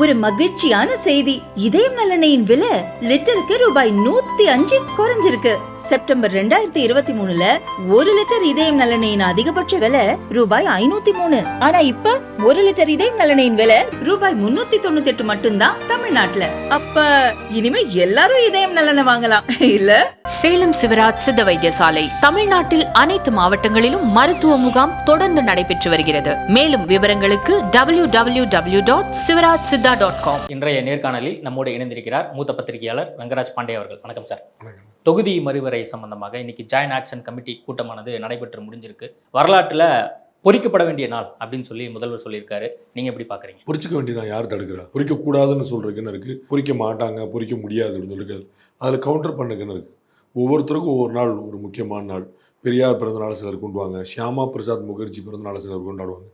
ஒரு மகிழ்ச்சியான செய்தி. இதயம் நலனையின் விலை லிட்டருக்கு ரூபாய் நூத்தி அஞ்சு குறைஞ்சிருக்கு. செப்டம்பர் ரெண்டாயிரத்தி இருபத்தி மூணுல ஒரு லிட்டர் இதயம் நலனையின் அதிகபட்ச விலை ரூபாய் ஐநூத்தி மூணு. ஆனா இப்ப ஒரு லிட்டர் இதயம் நலனையின் விலை ரூபாய் முன்னூத்தி தொண்ணூத்தி எட்டு மட்டும்தான் தமிழ்நாட்டுல. அப்ப இனிமே எல்லாரும் இதயம் நலனை வாங்கலாம். இல்ல? சேலம் சிவராஜ் சித்த வைத்தியசாலை தமிழ்நாட்டில் அனைத்து மாவட்டங்களிலும் மருத்துவ முகாம் தொடர்ந்து நடைபெற்று வருகிறது. மேலும் விவரங்களுக்கு W W W dot Sivaraj Siddha dot com. இன்றைய நேர்காணலில் நம்மோடு இணைந்திருக்கிறார் மூத்த பத்திரிகையாளர் ரங்கராஜ் பாண்டே அவர்கள். வணக்கம் சார். தொகுதி மறுவரை சம்பந்தமாக இன்னைக்கு ஜாயின் ஆக்ஷன் கமிட்டி கூட்டமானது நடைபெற்று முடிஞ்சிருக்கு. வரலாற்றில் பொறிக்கப்பட வேண்டிய நாள் அப்படின்னு சொல்லி முதல்வர் சொல்லியிருக்காரு. நீங்க எப்படி பாக்குறீங்க பொறிச்சிக்க வேண்டியதான் யார் தடுக்கிறா? பொறிக்கக்கூடாதுன்னு சொல்கிறதுக்கு என்ன இருக்குது பொறிக்க மாட்டாங்க பொறிக்க முடியாது அப்படின்னு சொல்லிருக்காது அதில் கவுண்டர் பண்ணுக்கு என்ன இருக்குது ஒவ்வொருத்தருக்கும் ஒவ்வொரு நாள் ஒரு முக்கியமான நாள். பெரியார் பிறந்தநாள் சிலர் கொண்டுவாங்க ஷியாமா பிரசாத் முகர்ஜி பிறந்தநாள் சிலர் கொண்டாடுவாங்க.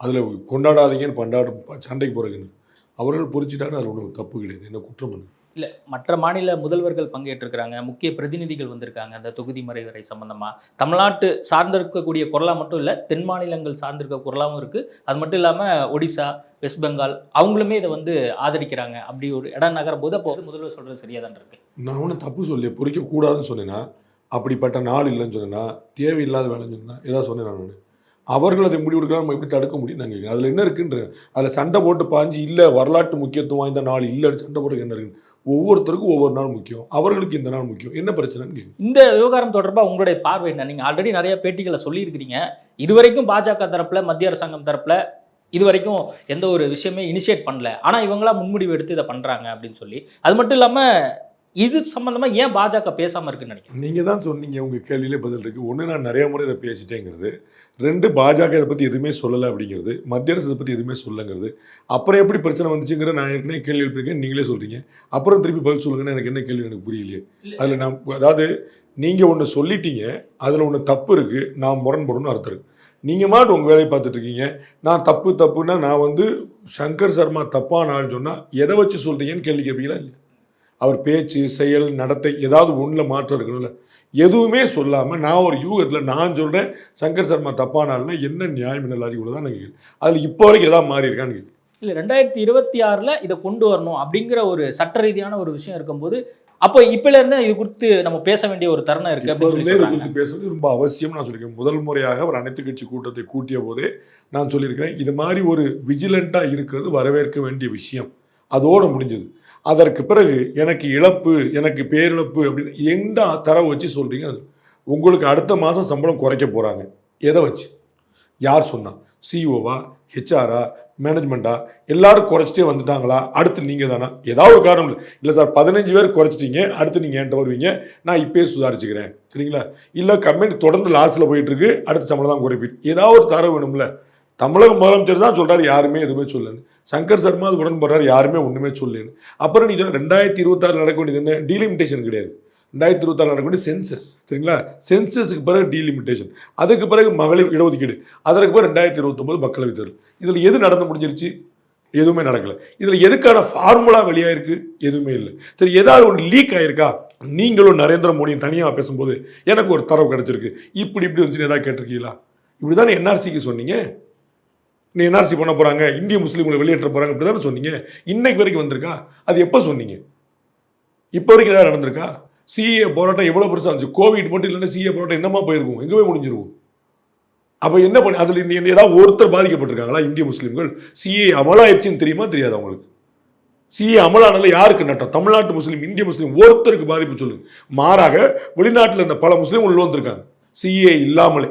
அதில் கொண்டாடாதீங்கன்னு பண்டாடு சண்டைக்கு போகிறதுன்னு அவர்கள் பொறிச்சிட்டாலும் அதில் ஒன்றும் தப்பு கிடையாது. என்ன குற்றம் என்ன? இல்ல மற்ற மாநில முதல்வர்கள் பங்கேற்றிருக்கிறாங்க முக்கிய பிரதிநிதிகள் வந்திருக்காங்க அந்த தொகுதி மறைவரை சம்பந்தமா. தமிழ்நாட்டு சார்ந்திருக்கக்கூடிய குரலா மட்டும் இல்ல தென் மாநிலங்கள் சார்ந்திருக்க குரலாவும் இருக்கு. அது மட்டும் இல்லாம ஒடிசா வெஸ்ட் பெங்கால் அவங்களுமே இதை வந்து ஆதரிக்கிறாங்க. அப்படி ஒரு இடம் நகரும் போது அப்போ முதல்வர் சொல்றது சரியா தான் இருக்கு. நான் ஒன்றும் தப்பு சொல்லி பொறிக்கக்கூடாதுன்னு சொன்னேன்னா அப்படிப்பட்ட நாள் இல்லைன்னு சொன்னேன்னா தேவையில்லாத வேலைன்னு சொன்னா ஏதாவது சொன்னேன் நான்? அவர்கள் அதை முடிவெடுக்கலாம் நம்ம எப்படி தடுக்க முடியும்? நான் கேட்குறேன் அதில் என்ன இருக்குன்ற அதில் சண்டை போட்டு பாஞ்சு இல்லை வரலாற்று முக்கியத்துவம் வாய்ந்த நாள் இல்லை சண்டை போட்டு என்ன இருக்குன்னு. ஒவ்வொருத்தருக்கும் ஒவ்வொரு நாள் முக்கியம். அவர்களுக்கு இந்த நாள் முக்கியம். என்ன பிரச்சனைன்னு இந்த விவகாரம் தொடர்பாக உங்களுடைய பார்வை என்ன? நீங்கள் ஆல்ரெடி நிறைய பேட்டிகளை சொல்லியிருக்கிறீங்க. இதுவரைக்கும் பாஜக தரப்பில் மத்திய அரசாங்கம் தரப்புல இதுவரைக்கும் எந்த ஒரு விஷயமே இனிஷியேட் பண்ணல. ஆனால் இவங்களாம் முன்முடிவு எடுத்து இதை பண்ணுறாங்க அப்படின்னு சொல்லி. அது மட்டும் இல்லாமல் இது சம்பந்தமா ஏன் பாஜக பேசாம இருக்குன்னு நினைக்கிறேன் நீங்கள் தான் சொன்னீங்க உங்கள் கேள்வியிலே பதில் இருக்குது ஒன்று நான் நிறைய முறை இதை பேசிட்டேங்கிறது. ரெண்டு பாஜக இதை பற்றி எதுவுமே சொல்லலை அப்படிங்கிறது. மத்திய அரசு இதை பற்றி எதுவுமே சொல்லங்கிறது அப்புறம் எப்படி பிரச்சனை வந்துச்சுங்கிற நான் ஏற்கனவே கேள்வி எழுப்பியிருக்கேன் நீங்களே சொல்கிறீங்க அப்புறம் திருப்பி பதில் சொல்லுங்கன்னு எனக்கு என்ன கேள்வி எனக்கு புரியலையே. அதில் நான் அதாவது நீங்கள் ஒன்று சொல்லிட்டீங்க அதில் ஒன்று தப்பு இருக்குது நான் முரண்படணும்னு அர்த்தம் இருக்குது நீங்கள் மாட்டு உங்கள் வேலையை பார்த்துட்டு இருக்கீங்க. நான் தப்பு தப்புன்னா நான் வந்து சங்கர் சர்மா தப்பான ஆள்னு சொன்னால் எதை வச்சு சொல்கிறீங்கன்னு கேள்வி கேட்பீங்களா இல்லை அவர் பேச்சு செயல் நடத்தை ஏதாவது ஒன்றில் மாற்றம் இருக்கணும்ல. எதுவுமே சொல்லாமல் நான் ஒரு யூகத்தில் நான் சொல்கிறேன் சங்கர் சர்மா தப்பான ஆள்னா என்ன நியாயம் என்ன லாஜிக் தான் எனக்கு அதில் இப்போ வரைக்கும் ஏதாவது மாறி இருக்கான்னு கேட்குறேன். இல்ல ரெண்டாயிரத்தி இருபத்தி ஆறுல இதை கொண்டு வரணும் அப்படிங்கிற ஒரு சட்ட ரீதியான ஒரு விஷயம் இருக்கும்போது அப்போ இப்பல இருந்து இது குறித்து நம்ம பேச வேண்டிய ஒரு தருணம் இருக்கு இப்போ அப்படின்னு. குறித்து பேசுறது ரொம்ப அவசியம் நான் சொல்லியிருக்கேன். முதல் முறையாக அவர் அனைத்து கட்சி கூட்டத்தை கூட்டிய போதே நான் சொல்லியிருக்கிறேன் இது மாதிரி ஒரு விஜிலண்ட்டாக இருக்கிறது வரவேற்க வேண்டிய விஷயம். அதோடு முடிஞ்சது. அதற்கு பிறகு எனக்கு இழப்பு எனக்கு பேரிழப்பு அப்படின்னு எந்த தரவு வச்சு சொல்கிறீங்க அது உங்களுக்கு அடுத்த மாதம் சம்பளம் குறைக்க போகிறாங்க எதை வச்சு? யார் சொன்னா? சிஓவா ஹெச்ஆரா மேனேஜ்மெண்ட்டா எல்லாரும் குறைச்சிட்டே வந்துட்டாங்களா? அடுத்து நீங்கள் தானா? ஏதாவது ஒரு காரணம் இல்லை. இல்லை சார் பதினஞ்சு பேர் குறைச்சிட்டீங்க. அடுத்து நீங்கள் என்கிட்ட வருவீங்க. நான் இப்போயே சுதாரிச்சுக்கிறேன். சரிங்களா? இல்லை கம்பெனி தொடர்ந்து லாஸில் போயிட்டுருக்கு. அடுத்து அடுத்த சம்பளம் தான் குறைப்பீங்க ஏதாவது ஒரு தரவு வேணும்ல. தமிழக முதலமைச்சர் தான் சொல்கிறார் யாருமே எதுவுமே சொல்லலன்னு சங்கர் சர்மா அது உடன் போடுறாரு யாருமே ஒன்றுமே சொல்லலன்னு. அப்புறம் நீ சொன்ன ரெண்டாயிரத்தி இருபத்தாறு நடக்க வேண்டியது என்ன? டீலிமிட்டேஷன் கிடையாது. ரெண்டாயிரத்தி இருபத்தாறு நடக்க வேண்டிய சென்சஸ் சரிங்களா? சென்சஸுக்கு பிறகு டீலிமிட்டேஷன் அதுக்கு பிறகு மகளிர் இடஒதுக்கீடு. அதற்கு பிறகு ரெண்டாயிரத்தி இருபத்தொம்போது மக்களவைத் தேர்தல். இதில் எது நடந்து முடிஞ்சிருச்சு? எதுவுமே நடக்கலை. இதில் எதுக்கான ஃபார்முலா வெளியாயிருக்கு? எதுவுமே இல்லை. சரி ஏதாவது ஒன்று லீக் ஆயிருக்கா? நீங்களும் நரேந்திர மோடியும் தனியாக பேசும்போது எனக்கு ஒரு தரவு கிடச்சிருக்கு. இப்படி இப்படி வந்துச்சுன்னு ஏதாவது கேட்டிருக்கீங்களா? இப்படி தானே என்ஆர்சிக்கு சொன்னீங்க. நீ என்ஆர்சி பண்ண போகிறாங்க இந்திய முஸ்லீம்களை வெளியேற்ற போகிறாங்க இப்படி தானே சொன்னீங்க? இன்னைக்கு வரைக்கும் வந்திருக்கா? அது எப்போ சொன்னீங்க? இப்போ வரைக்கும் ஏதாவது நடந்திருக்கா? சிஏ போராட்டம் எவ்வளோ பெருசாக இருந்துச்சு? கோவிட் மட்டும் இல்லைன்னா சிஏ போராட்டம் என்னமா போயிருக்கும்? எங்கே போய் முடிஞ்சிருக்கும்? அப்போ என்ன பண்ணி அதில் இந்த ஏதாவது ஒருத்தர் பாதிக்கப்பட்டிருக்காங்களா இந்திய முஸ்லீம்கள்? சிஏ அமலாயிருச்சுன்னு தெரியுமா? தெரியாது அவங்களுக்கு. சிஏ அமலானால யாருக்கு நட்டம்? தமிழ்நாட்டு முஸ்லீம் இந்திய முஸ்லீம் ஒருத்தருக்கு பாதிப்பு சொல்லுங்க மாறாக வெளிநாட்டில் இருந்த பல முஸ்லீம் உள்ள வந்திருக்காங்க. சிஏ இல்லாமலே.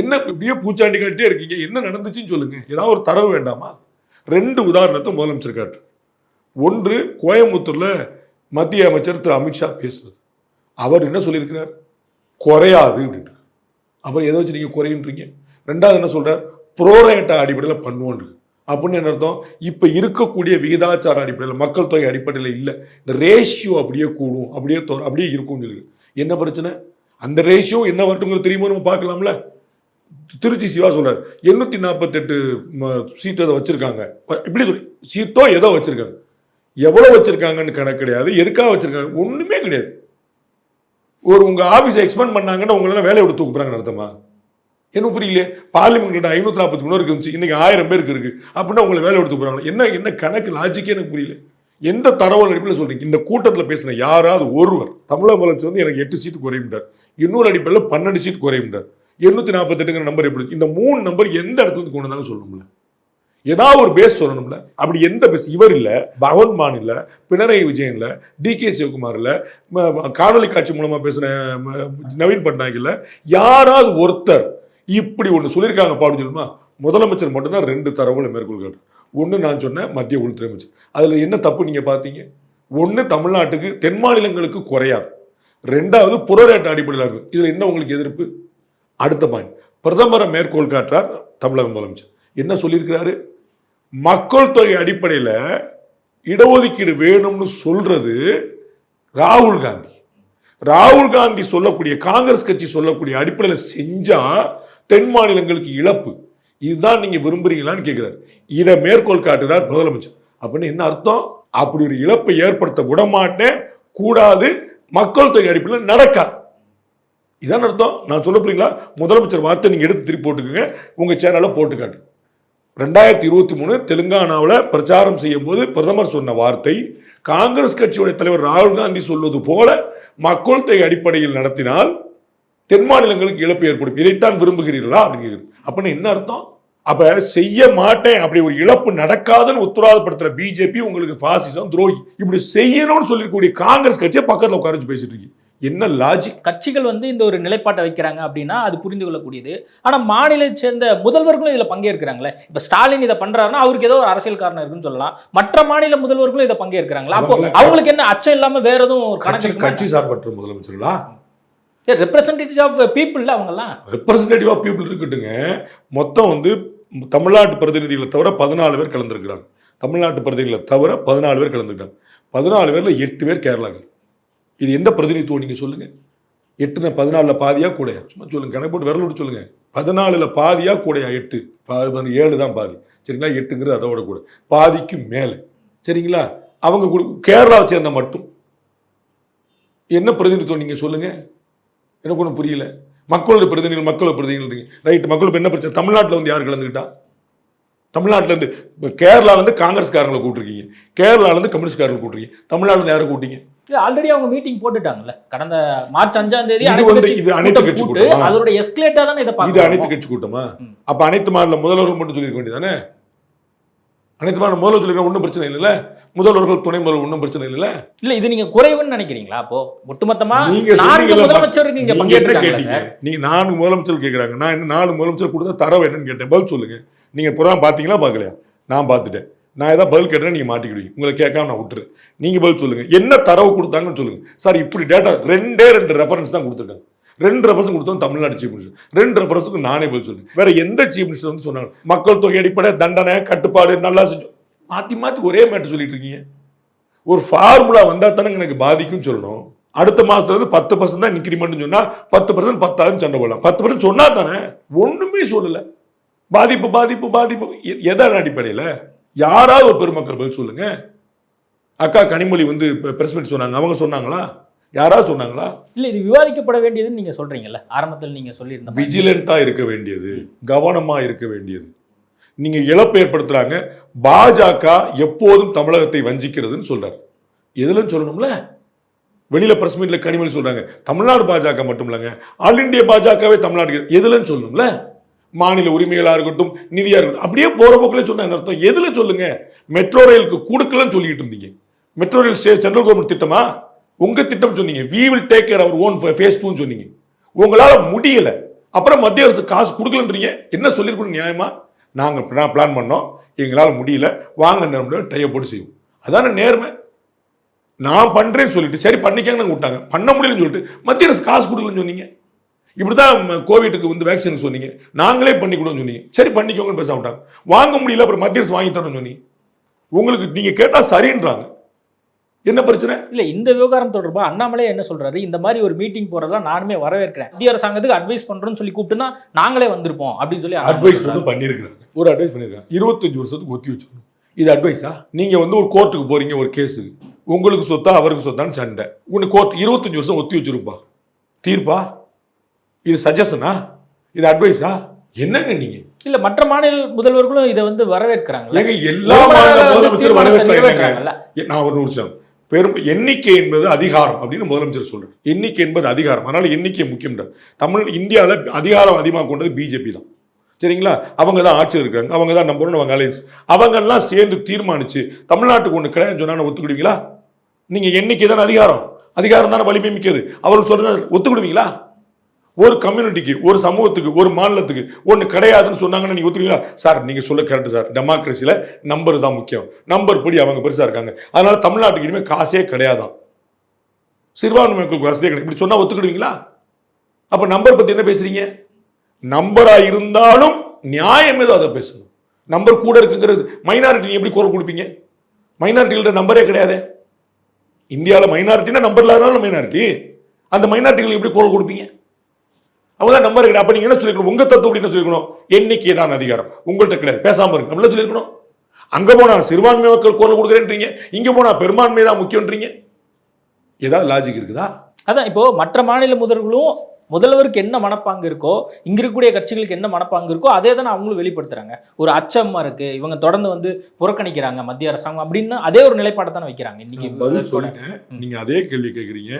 என்ன இப்படியே பூச்சாண்டி காட்டியே இருக்கீங்க? என்ன நடந்துச்சுன்னு சொல்லுங்க. ஏதாவது ஒரு தரவு வேண்டாமா? ரெண்டு உதாரணத்தை முதலமைச்சர் காட்டு. ஒன்று கோயம்புத்தூர்ல மத்திய அமைச்சர் திரு. அமித்ஷா பேசுவது. அவர் என்ன சொல்லியிருக்கிறார்? குறையாது அப்படின்ட்டு. அப்புறம் எதை வச்சு நீங்கள் குறையுன்றீங்க? ரெண்டாவது என்ன சொல்கிறார் ப்ரோரேட்டா அடிப்படையில் பண்ணுவோன்றது அப்படின்னு என்ன அர்த்தம்? இப்போ இருக்கக்கூடிய விகிதாச்சார அடிப்படையில் மக்கள் தொகை அடிப்படையில் இல்லை. இந்த ரேஷியோ அப்படியே கூடும். அப்படியே தோ அப்படியே இருக்கும்னு இருக்கு என்ன பிரச்சனை? அந்த ரேஷியோ என்ன வரட்டுங்கிறது தெரியுமோ? நம்ம பார்க்கலாம்ல. திருச்சி சிவா சொல்றாரு எண்ணூற்றி நாற்பத்தெட்டு சீட்டு அதை வச்சிருக்காங்க. இப்படி சொல்லி சீட்டோ ஏதோ வச்சிருக்காங்க. எவ்வளோ வச்சிருக்காங்கன்னு கணக்கு கிடையாது. எதுக்காக வச்சிருக்காங்க? ஒன்றுமே கிடையாது. ஒரு உங்கள் ஆஃபீஸை எக்ஸ்பெண்ட் பண்ணாங்கன்னா உங்களெல்லாம் வேலையை விட்டு தூக்குறாங்கன்னு அர்த்தமா? என்ன புரியல பார்லிமெண்ட் ஐநூத்தி நாற்பத்தி மூணு இருக்கு இருந்துச்சு இன்னைக்கு ஆயிரம் பேருக்கு இருக்கு. அப்படின்னா உங்களை வேலை எடுத்து போறாங்க என்ன என்ன கணக்கு? லாஜிக்கே எனக்கு புரியல. எந்த தரவு அடிப்படையில் சொல்றீங்க? இந்த கூட்டத்தில் பேசின யாராவது ஒருவர் தமிழக முதலமைச்சர் வந்து எனக்கு எட்டு சீட்டு குறையும்ட்டார். இன்னொரு அடிப்படையில் பன்னெண்டு சீட் குறையும்ட்டார். எண்ணூற்றி நாற்பத்தெட்டுங்கிற நம்பர் எப்படி? இந்த மூணு நம்பர் எந்த இடத்துல கொண்டு வந்தாலும் சொல்லணும்ல. ஏதாவது ஒரு பேஸ் சொல்லணும்ல. அப்படி எந்த பேஸ் இவர் இல்லை பகவன் மான் இல்லை பினராயி விஜயன் இல்லை டி கே சிவகுமார் இல்லை காணொலி காட்சி மூலமாக பேசின நவீன் பட்நாயக் இல்லை யாராவது ஒருத்தர் இப்படி ஒன்று சொல்லியிருக்காங்க அப்படின்னு சொல்லுமா? முதலமைச்சர் மட்டும்தான் ரெண்டு தரவுகளை மேற்கொள்கிறார் ஒன்று நான் சொன்னேன் மத்திய உள்துறை அமைச்சர். அதில் என்ன தப்பு நீங்கள் பார்த்தீங்க? ஒன்று தமிழ்நாட்டுக்கு தென் மாநிலங்களுக்கு குறையாது. ரெண்டாவது புறரேட்ட அடிப்படையில் இருக்கும் இதில் என்ன உங்களுக்கு எதிர்ப்பு? அடுத்த பாயிண்ட் பிரதமரை மேற்கோள் காட்டுறார் தமிழக முதலமைச்சர். என்ன சொல்லியிருக்கிறாரு? மக்கள் தொகை அடிப்படையில் இடஒதுக்கீடு வேணும்னு சொல்றது ராகுல் காந்தி. ராகுல் காந்தி சொல்லக்கூடிய காங்கிரஸ் கட்சி சொல்லக்கூடிய அடிப்படையில் செஞ்சா தென் மாநிலங்களுக்கு இழப்பு. இதுதான் நீங்க விரும்புறீங்களான்னு கேட்கிறார் இதை மேற்கோள் காட்டுறார் முதலமைச்சர். அப்படின்னு என்ன அர்த்தம்? அப்படி ஒரு இழப்பை ஏற்படுத்த விடமாட்டேன். கூடாது. மக்கள் தொகை அடிப்படையில் நடக்காது. இதான் அர்த்தம். நான் சொல்ல போறீங்களா? முதலமைச்சர் வார்த்தை நீங்க எடுத்து திருப்பி போட்டுக்கோங்க. உங்க சேனல்ல போட்டு காட்டு. ரெண்டாயிரத்தி இருபத்தி மூணு தெலுங்கானாவில் பிரச்சாரம் செய்யும் போது பிரதமர் சொன்ன வார்த்தை காங்கிரஸ் கட்சியுடைய தலைவர் ராகுல் காந்தி சொல்வது போல மக்கள் தொகை அடிப்படையில் நடத்தினால் தென் மாநிலங்களுக்கு இழப்பு ஏற்படும். இதைத்தான் விரும்புகிறீர்களா? அப்படிங்கிறது. அப்படின்னு என்ன அர்த்தம்? அப்ப செய்ய மாட்டேன். அப்படி ஒரு இழப்பு நடக்காதுன்னு உத்தரவாதப்படுத்துற பிஜேபி உங்களுக்கு பாசிசம் துரோகி. இப்படி செய்யணும்னு சொல்லக்கூடிய காங்கிரஸ் கட்சியை பக்கத்தில் உட்கார பேசிட்டு இருக்கீங்க என்ன லாஜிக் கட்சிகள் வந்து இந்த ஒரு நிலைப்பாட்டை வைக்கிறாங்க அப்படின்னா அது புரிந்து கொள்ளக்கூடியது. ஆனா மாநிலத்தை சேர்ந்த முதல்வர்களும் இதுல பங்கேற்கிறாங்களே. இப்ப ஸ்டாலின் இதை பண்றாருன்னா அவருக்கு ஏதோ ஒரு அரசியல் காரணம் இருக்குன்னு சொல்லலாம். மற்ற மாநில முதல்வர்களும் இதை பங்கேற்கிறாங்களா? அப்போ அவங்கள- அவங்களுக்கு என்ன அச்சம் இல்லாம வேற எதுவும் கணக்கு கட்சி சார்பற்ற முதலமைச்சர்களா? ரெப்ரசன்டேட்டிவ் ஆஃப் பீப்புள் அவங்கெல்லாம். ரெப்ரசன்டேட்டிவ் ஆஃப் பீப்புள் இருக்கட்டுங்க. மொத்தம் வந்து தமிழ்நாட்டு பிரதிநிதிகளை தவிர பதினாலு பேர் கலந்துருக்கிறாங்க. தமிழ்நாட்டு பிரதிநிதிகளை தவிர பதினாலு பேர் கலந்துருக்காங்க பதினாலு பேர்ல எட்டு பேர் கேரளாக்கார் இது எந்த பிரதிநிதித்துவம் நீங்கள் சொல்லுங்கள் எட்டுனா பதினாலில் பாதியாக கூடையா? சும்மா சொல்லுங்கள் கணக்கு போட்டு விரல் விட்டு பதினாலில் பாதியாக கூடையா? எட்டு. பா- பதினொன்று, ஏழு தான் பாதி. சரிங்களா? எட்டுங்கிறது அதோட கூட. பாதிக்கு மேலே. சரிங்களா? அவங்க கூட- கேரளாவை சேர்ந்த மட்டும். என்ன பிரதிநிதித்துவம் நீங்கள் சொல்லுங்கள் எனக்கு ஒன்றும் புரியல. மக்களோட பிரதிநிதிகள் மக்களோட பிரதிநிதிகள் ரைட் மக்களுக்கு என்ன பிரச்சனை? தமிழ்நாட்டில் வந்து யார் கலந்துக்கிட்டா? தமிழ்நாட்டிலேருந்து இருந்து இப்ப காங்கிரஸ்காரங்களை கூட்டிருக்கீங்க. கேரளாவிலேருந்து கம்யூனிஸ்ட்காரங்களை கூட்டிருக்கீங்க. தமிழ்நாட்டில் யாரை கூட்டிங்க? ஆல்ரெடி அவங்க மீட்டிங் போட்டுட்டாங்கல்ல. கடந்த மார்ச் அஞ்சாம் தேதி இது வந்து- இது அனைத்து கட்சி கூட்டு கூட்டமா? அதோட எஸ்கலேட்டா தானே இதை இது பார்க்கணும். அனைத்து கட்சி கூட்டமா. அப்ப அனைத்து மாநில முதல்வர்கள் மட்டும் சொல்லிருக்க வேண்டியதானே அனைத்து மாநில முதல்வர் சொல்லிருக்க ஒன்றும் பிரச்சனை இல்லைல்ல? முதல்வர்கள் துணை முதல்வர் ஒன்றும் பிரச்சனை இல்லைல்ல? இல்ல இது நீங்க குறைவுன்னு நினைக்கிறீங்களா? அப்போ ஒட்டுமொத்தமா நீங்க நான்கு இங்க நீங்க கேட்டீங்க? நீங்க நாலு முதலமைச்சர் கேக்குறாங்க. நான் என்ன நாலு முதலமைச்சர் கொடுத்தா தரவு என்னன்னு கேட்டேன். பதில் சொல்லுங்க. நீங்க புறம் பாத்தீங்களா பார்க்கலையா? நான் பார்த்துட்டேன். நான் ஏதாவது பதில் கேட்டேன் நீங்கள் மாட்டிக்கிடுவீங்க. உங்களை கேட்காம நான் விட்டுறேன். நீங்கள் பதில் சொல்லுங்கள் என்ன தரவு கொடுத்தாங்கன்னு சொல்லுங்கள் சார் இப்படி டேட்டா ரெண்டே ரெண்டு ரெஃபரன்ஸ் தான் கொடுத்துருக்காங்க. ரெண்டு ரெஃபரன்ஸ் கொடுத்தோம் தமிழ்நாடு சீஃப் மினிஸ்டர் ரெண்டு ரெஃபரன்ஸுக்கு நானே பதில் சொல்லுங்கள் வேற எந்த சீஃப் மினிஸ்டர் வந்து சொன்னாங்க? மக்கள் தொகை அடிப்படை தண்டனை கட்டுப்பாடு நல்லா செஞ்சோம் மாற்றி மாற்றி ஒரே மேட்டர் சொல்லிட்டு இருக்கீங்க. ஒரு ஃபார்முலா வந்தால் தானே எனக்கு பாதிக்கும் சொல்லணும். அடுத்த மாசத்துல இருந்து பத்து பர்சன்ட் தான் இன்க்ரிமெண்ட்னு சொன்னா பத்து பர்சன்ட் பத்தாயிரம் சண்டை போடலாம். பத்து பர்சன்ட் சொன்னா தானே ஒண்ணுமே சொல்லலை. பாதிப்பு பாதிப்பு பாதிப்பு. எ- எதன் அடிப்படையில்? யாராவது ஒரு பெருமக்கள் பதில் சொல்லுங்க. அக்கா கனிமொழி வந்து பிரஸ் மீட் சொன்னாங்க. அவங்க சொன்னாங்களா? யாராவது சொன்னாங்களா? இல்ல இது விவாதிக்கப்பட வேண்டியதுன்னு நீங்க சொல்றீங்கல்ல. ஆரம்பத்தில் நீங்க சொல்லியிருந்த. விஜிலண்டா இருக்க வேண்டியது. கவனமா இருக்க வேண்டியது. நீங்க இழப்பு ஏற்படுத்துறாங்க. பாஜக எப்போதும் தமிழகத்தை வஞ்சிக்கிறதுன்னு சொல்றாரு. எதுலன்னு சொல்லணும்ல? வெளியில பிரஸ் மீட்ல கனிமொழி சொல்றாங்க. தமிழ்நாடு பாஜக மட்டும் இல்லைங்க. ஆல் இந்தியா பாஜகவே தமிழ்நாடு எதுலன்னு சொல்லணும்ல? மாநில உரிமைகளாக இருக்கட்டும் நிதியாக இருக்கட்டும். அப்படியே போகிற போக்கில் சொன்ன என்ன அர்த்தம்? எதில் சொல்லுங்க? மெட்ரோ ரயிலுக்கு கொடுக்கலன்னு சொல்லிட்டு இருந்தீங்க. மெட்ரோ ரயில் சென்ட்ரல் கவர்மெண்ட் திட்டமா? உங்கள் திட்டம் சொன்னீங்க. We will take care our own face டூன்னு சொன்னீங்க. உங்களால் முடியலை. அப்புறம் மத்திய அரசு காசு கொடுக்கலன்றீங்க. என்ன சொல்லியிருக்கணும் நியாயமா? நாங்கள் நான் பிளான் பண்ணோம். எங்களால் முடியல. வாங்க நேரம் டையை போட்டு செய்வோம். அதான நேர்மை. நான் பண்ணுறேன்னு சொல்லிட்டு சரி பண்ணிக்கங்கன்னு விட்டாங்க பண்ண முடியலன்னு சொல்லிட்டு மத்திய அரசு காசு கொடுக்கலன்னு சொன்னீங்க. இப்படிதான் ம- கோவிட்டுக்கு வந்து வேக்சின் சொன்னீங்க. நாங்களே பண்ணி கொடுன்னு சொன்னீங்க. சரி பண்ணிக்கோங்கன்னு பேச விட்டாங்க வாங்க முடியல அப்புறம் மத்திய அரசு வாங்கி தரணும்னு சொன்னீங்க. உங்களுக்கு நீங்க கேட்டா சரின்றாங்க. என்ன பிரச்சனை? இல்ல இந்த விவகாரம் தொடர்பா? அண்ணாமலை என்ன சொல்றாரு? இந்த மாதிரி ஒரு மீட்டிங் போறதா நானுமே வரவேற்கிறேன். மத்திய அரசாங்கத்துக்கு அட்வைஸ் பண்றோம்னு சொல்லி கூப்பிட்டுனா நாங்களே வந்திருப்போம் அப்படின்னு சொல்லி அட்வைஸ். வந்து பண்ணியிருக்கிறாங்க. ஒரு அட்வைஸ் பண்ணியிருக்காங்க. இருபத்தஞ்சு வருஷத்துக்கு ஒத்தி வச்சிடணும் இது அட்வைஸா நீங்க வந்து ஒரு கோர்ட்டுக்கு போறீங்க ஒரு கேஸுக்கு உங்களுக்கு சொத்தா அவருக்கு சொத்தான்னு சண்டை. உனக்கு கோர்ட் இருபத்தஞ்சு வருஷம் ஒத்தி வச்சிருப்பா. தீர்ப்பா? இது சஜஷனா இது அட்வைஸா என்னங்க நீங்க? இல்ல மற்ற மாநில முதல்வர்களும் இதை வந்து வரவேற்கிறாங்க ஏங்க எல்லா மாநில முதலமைச்சர் வரவேற்கிறாங்க நான் ஒரு நிமிஷம். பெரும் எண்ணிக்கை என்பது அதிகாரம் அப்படின்னு முதலமைச்சர் சொல்றாரு. எண்ணிக்கை என்பது அதிகாரம். அதனால எண்ணிக்கை முக்கியம் தமிழ் இந்தியாவில் அதிகாரம் அதிகமாக கொண்டது பிஜேபி தான். சரிங்களா? அவங்க தான் ஆட்சியில் இருக்காங்க. அவங்க தான் நம்பர் அவங்க அலையன்ஸ் அவங்கெல்லாம் சேர்ந்து தீர்மானிச்சு தமிழ்நாட்டுக்கு ஒன்று கிடையாது சொன்னா ஒத்துக்கிடுவீங்களா? நீங்க எண்ணிக்கை தானே அதிகாரம். அதிகாரம் தானே வலிமை மிக்கது. அவர்கள் சொல்றது ஒத்துக்கிடுவீங்களா? ஒரு கம்யூனிட்டிக்கு ஒரு சமூகத்துக்கு ஒரு மாநிலத்துக்கு ஒன்று கிடையாதுன்னு சொன்னாங்கன்னா நீங்கள் ஒத்துக்கிறீங்களா? சார் நீங்கள் சொல்ல கரெக்ட் சார் டெமோக்ரஸியில் நம்பர் தான் முக்கியம். நம்பர் படி அவங்க பெருசாக இருக்காங்க. அதனால தமிழ்நாட்டுக்கு இனிமேல் காசே கிடையாதான் சிறுபான்மை மக்களுக்கு வசதியே கிடையாது இப்படி சொன்னால் ஒத்துக்கிடுவீங்களா? அப்போ நம்பர் பற்றி என்ன பேசுறீங்க? நம்பராக இருந்தாலும் நியாயம் ஏதோ அதை பேசணும். நம்பர் கூட இருக்குங்கிறது மைனாரிட்டி எப்படி குரல் கொடுப்பீங்க? மைனாரிட்டிகள்ட்ட நம்பரே கிடையாது. இந்தியாவில் மைனாரிட்டினா நம்பர் இல்லாதனால மைனாரிட்டி அந்த மைனாரிட்டிகள் எப்படி குரல் கொடுப்பீங்க? அவங்க தான் நம்பர் கிடையாது அப்ப நீங்க என்ன சொல்லிருக்கணும்? உங்க தத்துவம் என்ன சொல்லிருக்கணும்? எண்ணிக்கை தான் அதிகாரம். உங்கள்கிட்ட கிடையாது. பேசாம இருக்கு அப்படிலாம் சொல்லிருக்கணும். அங்க போனா சிறுபான்மை மக்கள் குரல் கொடுக்குறேன்றீங்க. இங்க போனா பெரும்பான்மை தான் முக்கியன்றீங்க ஏதாவது லாஜிக் இருக்குதா? அதான் இப்போ மற்ற மாநில முதல்வர்களும் முதல்வருக்கு என்ன மனப்பாங்கு இருக்கோ இங்க இருக்கக்கூடிய கட்சிகளுக்கு என்ன மனப்பாங்கு இருக்கோ அதே தான் அவங்களும் வெளிப்படுத்துறாங்க. ஒரு அச்சமா இருக்கு. இவங்க தொடர்ந்து வந்து புறக்கணிக்கிறாங்க மத்திய அரசாங்கம் அப்படின்னு அதே ஒரு நிலைப்பாட்டை தானே வைக்கிறாங்க. இன்னைக்கு சொல்லிட்டேன். நீங்க அதே கேள்வி கேட்குறீங்க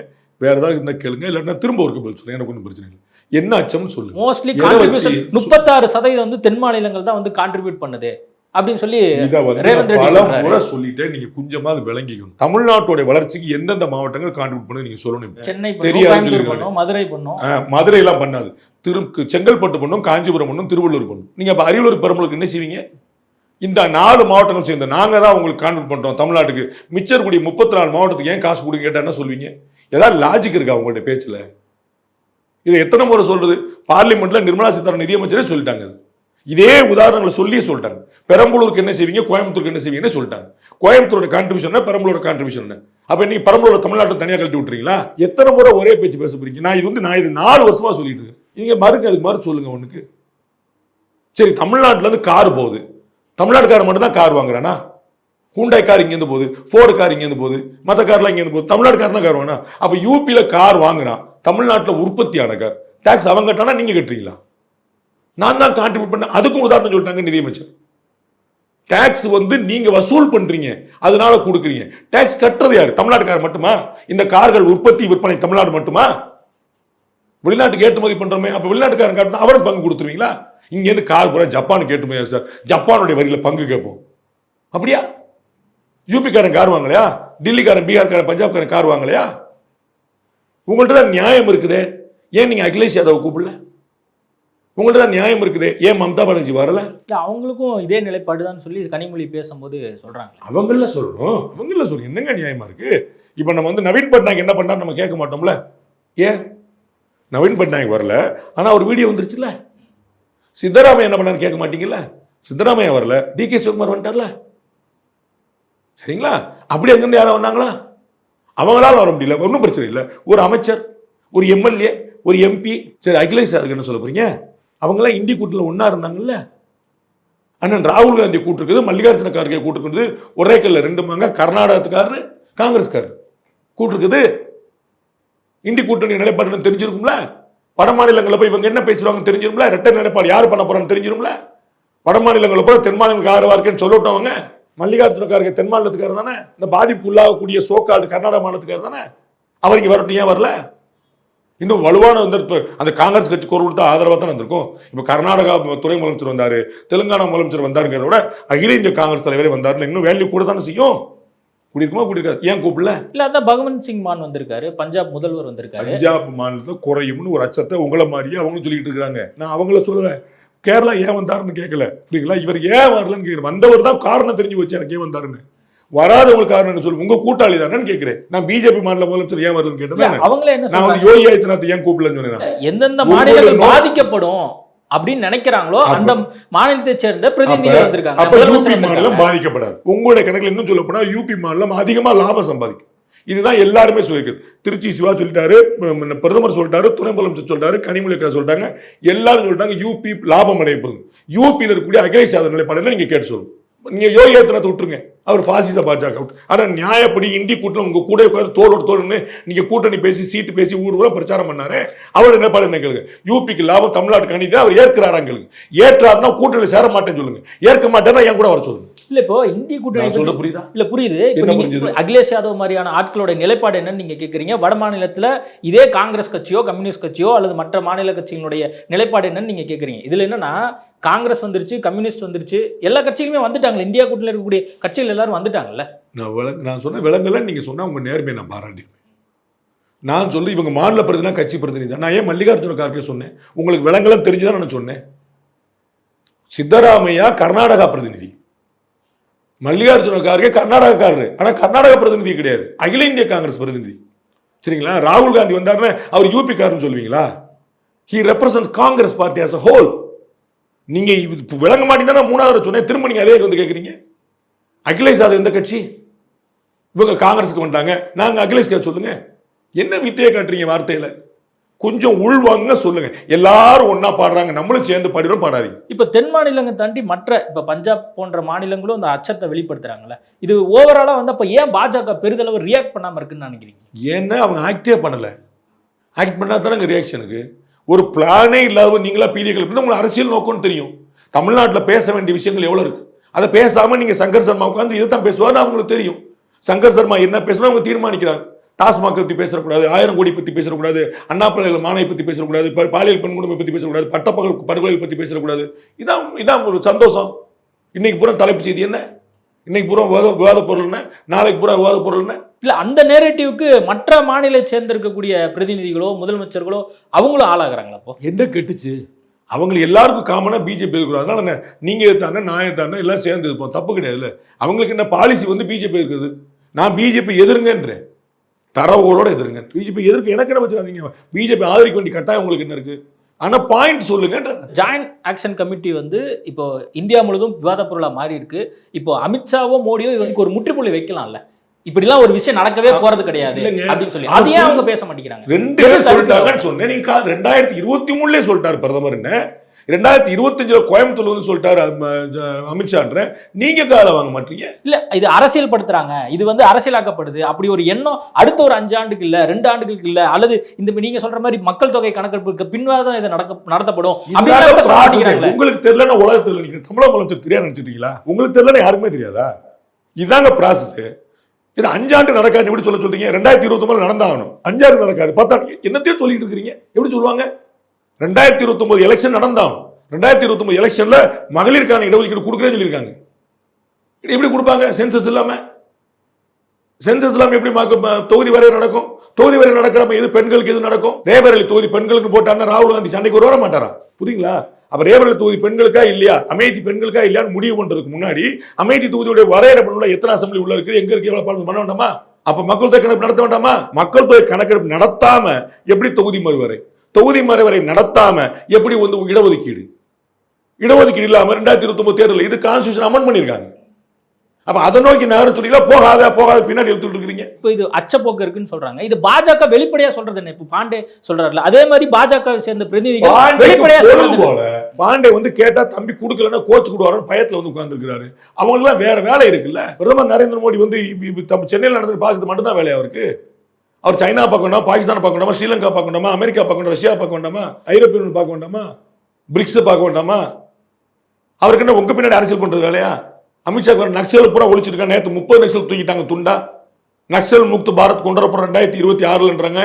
வேற ஏதாவது இருந்தா கேளுங்க. இல்லைன்னா திரும்ப ஒரு பதில் சொல்லுங்க எனக்கு ஒன்றும் பிரச்சனை இல்லை. என்ன அச்சம்னு சொல்லுங்க மோஸ்ட்லி கான்ட்ரிபியூஷன் முப்பத்தாறு சதவீதம் வந்து தென் மாநிலங்கள் தான் வந்து கான்ட்ரிபியூட் பண்ணுது. அப்படின்னு சொல்லி இதை வந்து பல. முறை சொல்லிட்டேன். நீங்க கொஞ்சமா அது விளங்கிக்கணும். தமிழ்நாட்டோட வளர்ச்சிக்கு எந்தெந்த மாவட்டங்கள் கான்ட்ரிபியூட் பண்ணு நீங்க சொல்லணும். சென்னை தெரியாது மதுரை பண்ணும். மதுரை எல்லாம் பண்ணாது. திரு செங்கல்பட்டு பண்ணும் காஞ்சிபுரம் பண்ணும் திருவள்ளூர் பண்ணும். நீங்க அப்ப அரியலூர் பெரம்பலூருக்கு என்ன செய்வீங்க? இந்த நாலு மாவட்டங்கள் சேர்ந்து நாங்க தான் உங்களுக்கு கான்ட்ரிபியூட் பண்றோம் தமிழ்நாட்டுக்கு. மிச்சர் கூடிய முப்பத்தி நாலு மாவட்டத்துக்கு ஏன் காசு கொடுங்க கேட்டா என்ன சொல்வீங்க ஏதாவது லாஜிக் இருக்கா உங்கள்ட்ட பேச்சுல? இதை எத்தனை முறை சொல்றது? பார்லிமெண்ட்ல நிர்மலா சீதாராமன் நிதியமைச்சரே சொல்லிட்டாங்க அது. இதே உதாரணங்களை சொல்லியே சொல்லிட்டாங்க. பெரம்பலூருக்கு என்ன செய்வீங்க? கோயம்புத்தூருக்கு என்ன செய்வீங்கன்னு சொல்லிட்டாங்க. கோயம்புத்தூரோட கான்ட்ரிபியூஷன் பெரம்பலூரோட கான்ட்ரிபியூஷன் அப்ப நீங்க பெரம்பலூர் தமிழ்நாட்டை தனியாக கழட்டி விட்டுறீங்களா? எத்தனை முறை ஒரே பேச்சு பேச போறீங்க? நான் இது வந்து நான் இது நாலு வருஷமா சொல்லிட்டு இருக்கேன். நீங்க மறுக்க அதுக்கு மறு சொல்லுங்க உனக்கு சரி தமிழ்நாட்டுல இருந்து கார் போகுது. தமிழ்நாட்டுக்காரர் மட்டும் தான் கார் வாங்குறானா? ஹூண்டாய் கார் இங்கேருந்து போகுது ஃபோர்டு கார் இங்கேருந்து போகுது மற்ற கார்லாம் இங்கேருந்து போகுது. தமிழ்நாட்டுக்காரர் தான் கார் வாங்கினா அப்போ யூபியில் கார் வாங்குறான். தமிழ்நாட்டில் உற்பத்தியான டேக்ஸ் அவங்க கட்டினா நீங்கள் கட்டுறீங்களா? நான் தான் கான்ட்ரிபியூட் பண்ண அதுக்கும் உதாரணம் சொல்லிட்டாங்க நிதியமைச்சர். டேக்ஸ் வந்து நீங்கள் வசூல் பண்ணுறீங்க அதனால கொடுக்குறீங்க. டேக்ஸ் கட்டுறது யாரு? தமிழ்நாட்டுக்காரர் மட்டுமா? இந்த கார்கள் உற்பத்தி விற்பனை தமிழ்நாடு மட்டுமா? வெளிநாட்டுக்கு ஏற்றுமதி பண்ணுறோமே அப்போ வெளிநாட்டுக்காரன் காட்டினா அவருக்கு பங்கு கொடுத்துருவீங்களா? இங்கேருந்து கார் பூரா ஜப்பானுக்கு ஏற்றுமதி சார்? ஜப்பானுடைய வரியில் பங்கு கேட்போம். அப்படியா? யூபிக்காரன் கார் வாங்கலையா? டெல்லிக்காரன் பீகார்காரன் பஞ்சாப்காரன் கார் வாங்கலையா? உங்கள்ட்ட தான் நியாயம் இருக்குதே. ஏன் நீங்க அகிலேஷ் யாதவ் கூப்பிடல? உங்கள்ட்ட தான் நியாயம் இருக்குதே. ஏன் மம்தா பானர்ஜி வரல? அவங்களுக்கும் இதே நிலைப்பாடுதான் சொல்லி கனிமொழி பேசும்போது சொல்றாங்க. அவங்கள சொல்லணும் அவங்கள சொல்லணும் என்னங்க நியாயமா இருக்கு? இப்போ நம்ம வந்து நவீன் பட்நாயக் என்ன பண்ணாரு நம்ம கேட்க மாட்டோம்ல? ஏன்? நவீன் பட்நாயக் வரல ஆனா ஒரு வீடியோ வந்துருச்சுல்ல சித்தராமையா என்ன பண்ணாரு கேட்க மாட்டீங்கல்ல? சித்தராமையா வரல. டி கே சிவகுமார் வந்துட்டார்ல? சரிங்களா? அப்படி அங்கிருந்து யாரும் வந்தாங்களா? அவங்களால வர முடியல. ஒன்றும் பிரச்சனை இல்லை. ஒரு அமைச்சர் ஒரு எம்எல்ஏ ஒரு எம்பி சரி அகிலேஷ் அதுக்கு என்ன சொல்ல போறீங்க? அவங்களாம் இந்தி கூட்டில் ஒன்றா இருந்தாங்கல்ல? அண்ணன் ராகுல் காந்தி கூட்டிருக்குது மல்லிகார்ஜுன கார்கே கூட்டிருக்குது ஒரே கல்ல ரெண்டு மாங்க கர்நாடகத்துக்காரரு காங்கிரஸ்காரர் கூட்டிருக்குது. இந்தி கூட்டணி நிலைப்பாடுன்னு தெரிஞ்சிருக்கும்ல? வட மாநிலங்களில் போய் இவங்க என்ன பேசுவாங்கன்னு தெரிஞ்சிரும்ல ரெட்டை நிலைப்பாடு யார் பண்ண போறான்னு தெரிஞ்சிரும்ல வட மாநிலங்களில் போய் தென் மாநிலங்களுக்கு ஆதரவா இருக்குன்னு சொல்லட்டும் அவங்க மல்லிகார்ஜுன கார்கே தென் மாநிலத்துக்காரர் தானே? இந்த பாதிப்பு உள்ளாகக்கூடிய சோக்காடு கர்நாடக மாநிலத்துக்காரர் தானே? அவர் இங்க வரட்டும் ஏன் வரல? இன்னும் வலுவான வந்து இப்ப அந்த காங்கிரஸ் கட்சி குரல் கொடுத்தா ஆதரவாக தான் வந்திருக்கும் இப்போ கர்நாடகா துணை முதலமைச்சர் வந்தாரு தெலுங்கானா முதலமைச்சர் வந்தாருங்கிறத விட அகில இந்திய காங்கிரஸ் தலைவரே வந்தாருன்னு இன்னும் வேல்யூ கூட தானே செய்யும்? குடியிருக்குமா குடியிருக்காது? ஏன் கூப்பிடல? இல்ல அதான் பகவந்த் சிங் மான் வந்திருக்காரு பஞ்சாப் முதல்வர் வந்திருக்காரு. பஞ்சாப் மாநிலத்தில் குறையும்னு ஒரு அச்சத்தை உங்களை மாதிரியே அவங்களும் சொல்லிட்டு இருக்காங்க நான் அவங்கள சொல்லுவேன் கேரளா ஏன் வந்தாருன்னு கேட்கல புரியுங்களா இவர் ஏன் வரலன்னு கேட்கிறேன் வந்தவர் தான் காரணம் தெரிஞ்சு வச்சு எனக்கு ஏன் வந்தாருன்னு. வராதவங்களுக்கு காரணம் சொல்லு உங்க கூட்டாளி தானேன்னு கேட்கிறேன் நான் பிஜேபி மாநில முதலமைச்சர் ஏன் வரலன்னு இல்ல, கேட்டேன் அவங்களே என்ன நான் வந்து யோகி ஆதித்யநாத் ஏன் கூப்பிடலன்னு சொன்னேன். எந்தெந்த மாநிலங்கள் பாதிக்கப்படும் அப்படின்னு நினைக்கிறாங்களோ அந்த மாநிலத்தை சேர்ந்த பிரதிநிதிகள் வந்திருக்காங்க. அப்ப யூபி மாநிலம். பாதிக்கப்படாது. உங்களுடைய கணக்குல இன்னும் சொல்ல போனா யூபி மாநிலம் அதிகமா லாபம் சம்பாதிக்கும். இதுதான் எல்லாருமே சொல்லியிருக்குது. திருச்சி சிவா சொல்லிட்டாரு பிரதமர் சொல்லிட்டாரு துணை முதலமைச்சர் சொல்லிட்டாரு கனிமொழி அக்கா சொல்லிட்டாங்க எல்லாரும் சொல்லிட்டாங்க யூபி லாபம் அடைய போகுது. யூபியில் இருக்கக்கூடிய அகிலேஷ் யாதவ் நிலைப்பாடு நீங்க கேட்டு சொல்லுங்க. நீங்க யோகி ஆதித்யநாத் விட்டுருங்க. அவர் பாசிச பாஜக விட்டு. ஆனா நியாயப்படி இந்தி கூட்டணி உங்க கூட உட்கார்ந்து தோளோட தோல்னு நீங்க கூட்டணி பேசி சீட்டு பேசி ஊர் ஊரா பிரச்சாரம் பண்ணாரு? அவர் என்ன பாரு என்ன கேளுங்க யூபிக்கு லாபம் தமிழ்நாட்டுக்கு அணிதான் அவர் ஏற்கிறாரா கேளுங்க. ஏற்றாருன்னா கூட்டணியில் சேர மாட்டேன்னு சொல்லுங்க. ஏற்க மாட்டேன்னா என் கூட வர சொல்லுங்க. இல்ல இப்போ இந்திய கூட்டணி சொல்ல புரியுதா? இல்ல புரியுது. அகிலேஷ் யாதவ் மாதிரியான ஆட்களோட நிலைப்பாடு என்னன்னு நீங்க கேக்குறீங்க. வட மாநிலத்துல இதே காங்கிரஸ் கட்சியோ கம்யூனிஸ்ட் கட்சியோ அல்லது மற்ற மாநில கட்சிகளுடைய நிலைப்பாடு என்னன்னு நீங்க கேக்குறீங்க. இதுல என்னன்னா காங்கிரஸ் வந்துருச்சு கம்யூனிஸ்ட் வந்துருச்சு எல்லா கட்சிகளுமே வந்துட்டாங்க இந்தியா கூட்டணியில் இருக்கக்கூடிய கட்சிகள் எல்லாரும் வந்துட்டாங்கல்ல? நான் விளங்க நான் சொன்ன விலங்கல நீங்கள் சொன்னால் உங்கள் நேர்மையை நான் பாராட்டிருப்பேன் நான் சொல்லி இவங்க மாநில பிரதிநிதி கட்சி பிரதிநிதி தான். நான் ஏன் மல்லிகார்ஜுன கார்கே சொன்னேன்? உங்களுக்கு விலங்கலம் தெரிஞ்சுதான் நான் சொன்னேன். சித்தராமையா கர்நாடகா பிரதிநிதி. மல்லிகார்ஜுன கார்கே கர்நாடகக்காரரு. ஆனால் கர்நாடக பிரதிநிதி கிடையாது. அகில இந்திய காங்கிரஸ் பிரதிநிதி. சரிங்களா? ராகுல் காந்தி வந்தாருன்னு அவர் யூபி காரன்னு சொல்லுவீங்களா? He represent Congress party as a whole நீங்க இது விளங்க மாட்டீங்கன்னா மூணாவது சொன்னேன். திரும்ப நீங்க அதே வந்து கேக்குறீங்க. அகிலேஷ் யாதவ் எந்த கட்சி? இவங்க காங்கிரஸுக்கு வந்துட்டாங்க. நாங்க அகிலேஷ் யாதவ் சொல்லுங்க. என்ன வித்தையை காட்டுறீங்க வார்த்தையில? கொஞ்சம் உள்வாங்க சொல்லுங்க. எல்லாரும் ஒண்ணா பாடுறாங்க. நம்மளும் சேர்ந்து பாடுறோம் பாடாதீங்க. இப்போ தென் மாநிலங்கள் தாண்டி மற்ற இப்போ பஞ்சாப் போன்ற மாநிலங்களும் அந்த அச்சத்தை வெளிப்படுத்துறாங்கல்ல. இது ஓவராலா வந்து அப்ப ஏன் பாஜக பெரிதளவு ரியாக்ட் பண்ணாம இருக்குன்னு நினைக்கிறீங்க? ஏன்னா அவங்க ஆக்டே பண்ணல. ஆக்ட் பண்ணா தானே ரியாக்ஷனுக்கு ஒரு பிளானே இல்லாத நீங்களா பீரியர்கள் உங்களுக்கு அரசியல் நோக்கம்னு தெரியும். தமிழ்நாட்டில் பேச வேண்டிய விஷயங்கள் எவ்வளவு இருக்கு? அதை பேசாம நீங்க சங்கர் சர்மா உட்காந்து இதை தான் பேசுவார்னு அவங்களுக்கு தெரியும். சங்கர் சர்மா என்ன பேசணும் அவங்க தீர்மானிக்கிறாங்க. டாஸ்மாக் பத்தி பேசக்கூடாது ஆயிரம் கோடி பத்தி பேசக்கூடாது அண்ணா பல்கலை மாணவி பத்தி பேசக்கூடாது பாலியல் பெண் குடும்பம் பத்தி பேசக்கூடாது பட்டப்பகல் படுகொலை பத்தி பேசக்கூடாது. இதான் இதான் ஒரு சந்தோஷம். இன்னைக்கு பூரா தலைப்பு செய்தி என்ன? இன்னைக்கு பூரா விவாத விவாத பொருள் என்ன? நாளைக்கு பூரா விவாத பொருள் என்ன? இல்ல அந்த நேரேட்டிவ்க்கு மற்ற மாநில சேர்ந்து இருக்கக்கூடிய பிரதிநிதிகளோ முதலமைச்சர்களோ அவங்களும் ஆளாகிறாங்களா அப்போ? என்ன கெட்டுச்சு? அவங்களுக்கு எல்லாருக்கும் காமனா பிஜேபி இருக்கிறோம் அதனால என்ன? நீங்க எத்தானே நான் எத்தானே எல்லாம் சேர்ந்து இருப்போம் தப்பு கிடையாதுல்ல. அவங்களுக்கு என்ன பாலிசி வந்து பிஜேபி இருக்குது? நான் பிஜேபி எதிருங்கன்றேன். தரவோட எதிருங்க. பிஜேபி எதிர்க்கு எனக்கு என்ன வச்சுக்காதீங்க பிஜேபி ஆதரிக்க வேண்டிய கட்டாயம் உங்களுக்கு என்ன இருக்கு? ஆனா பாயிண்ட் சொல்லுங்கன்ற. ஜாயிண்ட் ஆக்ஷன் கமிட்டி வந்து இப்போ இந்தியா முழுவதும் விவாத பொருளா மாறி இருக்கு இப்போ அமித்ஷாவோ மோடியோ இதுக்கு ஒரு முற்றுப்புள்ளி வைக்கலாம்ல. இப்படிலாம் ஒரு விஷயம் நடக்கவே போறது கிடையாது. அப்படின்னு சொல்லி. அவர் அது ஏன் சொல்லு- அவங்க பேச மாட்டேங்கிறாங்க. ரெண்டு எது பேர் தடுக்க சொல்லிட்டாங்கன்னு சொன்னேன் நீங்க ரெண்டாயிரத்தி இருபத்தி மூணுலயே சொல்லிட்டாரு பிரதமர் என்ன? ரெண்டாயிரத்தி இருபத்தஞ்சுல கோயம்புத்தூர்ல வந்து சொல்லிட்டாரு அமித்ஷான்ற. நீங்க கால வாங்க மாட்டீங்க. இல்ல இது அரசியல் படுத்துறாங்க இது வந்து அரசியலாக்கப்படுது. அப்படி ஒரு எண்ணம் அடுத்த ஒரு அஞ்சு ஆண்டுக்கு இல்ல ரெண்டு ஆண்டுகளுக்கு இல்ல அல்லது இந்த நீங்க சொல்ற மாதிரி மக்கள் தொகை கணக்கெடுப்புக்கு பின்வாதம் இது நடக்க நடத்தப்படும் இதுதாங்க. உங்களுக்கு தெரியலன்னா உலகத்துல நீங்க தமிழக முதலமைச்சர் தெரியாது நினைச்சிட்டீங்களா? உங்களுக்கு தெரியலன்னா யாருக்குமே தெரியாதா? இதாங்க ப்ராசஸ் இது அஞ்சாண்டு நடக்காது எப்படி சொல்ல சொல்றீங்க? ரெண்டாயிரத்தி இருபத்தி நடந்தாகணும். அஞ்சாண்டு நடக்காது. பத்தாண்டு. என்னத்தையும் சொல்லிட்டு இருக்கிறீங்க. எப்படி சொல்லுவாங்க? ரெண்டாயிரத்தி இருபத்தி எலெக்ஷன் நடந்தாகணும். ரெண்டாயிரத்தி இருபத்தி எலெக்ஷன்ல மகளிருக்கான இடஒதுக்கீடு கொடுக்குறேன்னு சொல்லியிருக்காங்க. எப்படி கொடுப்பாங்க? சென்சஸ் இல்லாம. சென்சஸ் இல்லாம எப்படி மக்க- தொகுதி வரை நடக்கும்? தொகுதி வரை நடக்கிறப்ப எது பெண்களுக்கு எது நடக்கும்? ரேபரலி தொகுதி பெண்களுக்கு போட்டான்னா ராகுல் காந்தி சண்டைக்கு ஒரு வர மாட்டாரா? புரியுங்களா? அப்ப ரேபரலி தொகுதி பெண்களுக்கா இல்லையா? அமைதி பெண்களுக்கா இல்லையான்னு முடிவு பண்றதுக்கு முன்னாடி அமைதி தொகுதியுடைய வரையறை பண்ணல எத்தனை அசம்பிளி உள்ள இருக்குது? எங்க இருக்கு? எவ்வளவு பாலம் பண்ண வேண்டாமா? அப்ப மக்கள் தொகை கணக்கு நடத்த வேண்டாமா? மக்கள் தொகை கணக்கெடுப்பு நடத்தாம எப்படி தொகுதி மறுவரை? தொகுதி மறுவரை நடத்தாம எப்படி வந்து இடஒதுக்கீடு? இடஒதுக்கீடு இல்லாம ரெண்டாயிரத்தி இருபத்தி ஒன்பது தேர்தல் இது கான்ஸ்டியூஷன் அமெண்ட் பண்ணியிருக்காங்க. அப்ப அதை நோக்கி நகரம் சொல்லி போகாத போகாத பின்னாடி எடுத்துட்டு இருக்கிறீங்க. இப்போ இது அச்சப்போக்கு இருக்குன்னு சொல்றாங்க. இது பாஜக வெளிப்படையா சொல்றது என்ன? இப்போ பாண்டே சொல்றாருல அதே மாதிரி பாஜக சேர்ந்த பிரதிநிதிகள் வெளிப்படையா சொல்றது? போல பாண்டே வந்து கேட்டா தம்பி கொடுக்கலன்னா கோச் கொடுவாருன்னு பயத்துல வந்து உட்கார்ந்துருக்காரு அவங்களுக்குலாம் வேற வேலை இருக்குல்ல? பிரதமர் நரேந்திர மோடி வந்து சென்னையில் நடந்து பார்க்கறது மட்டும்தான் வேலை அவருக்கு? அவர் சைனா பார்க்க வேண்டாமா? பாகிஸ்தான் பார்க்க வேண்டாமா? ஸ்ரீலங்கா பார்க்க வேண்டாமா? அமெரிக்கா பார்க்க வேண்டாமா? ரஷ்யா பார்க்க வேண்டாமா? ஐரோப்பிய யூனியன் பார்க்க வேண்டாமா? பிரிக்ஸ் பார்க்க வேண்டாமா? அவருக்கு என்ன உங்க பின்னாடி அரசியல் பண்றது வேலையா? அமித்ஷா நக்சல் பூரா ஒழிச்சிருக்காங்க நேற்று முப்பது நக்சல் தூக்கிட்டாங்க துண்டா. நக்சல் முக்து பாரத் கொண்டு ரெண்டாயிரத்தி இருபத்தி ஆறுலன்றாங்க.